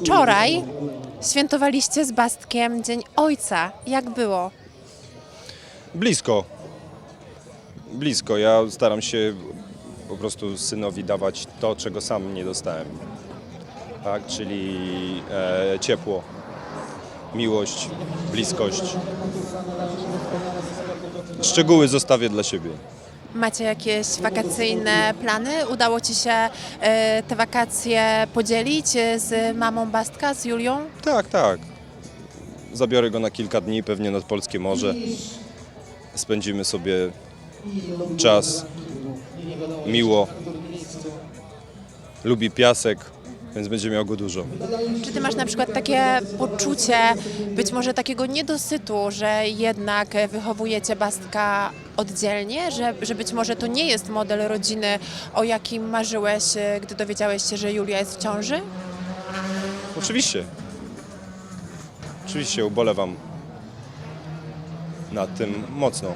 Wczoraj świętowaliście z Bastkiem Dzień Ojca. Jak było? Blisko. Blisko. Ja staram się po prostu synowi dawać to, czego sam nie dostałem. Tak, czyli e, ciepło, miłość, bliskość. Szczegóły zostawię dla siebie. Macie jakieś wakacyjne plany? Udało Ci się e, te wakacje podzielić z mamą Bastka, z Julią? Tak, tak. Zabiorę go na kilka dni, pewnie nad Polskie Morze. Spędzimy sobie czas miło. Lubi piasek, więc będzie miał go dużo. Czy Ty masz na przykład takie poczucie być może takiego niedosytu, że jednak wychowujecie Bastka oddzielnie, że, że być może to nie jest model rodziny, o jakim marzyłeś, gdy dowiedziałeś się, że Julia jest w ciąży? Oczywiście. Oczywiście ubolewam nad tym mocno.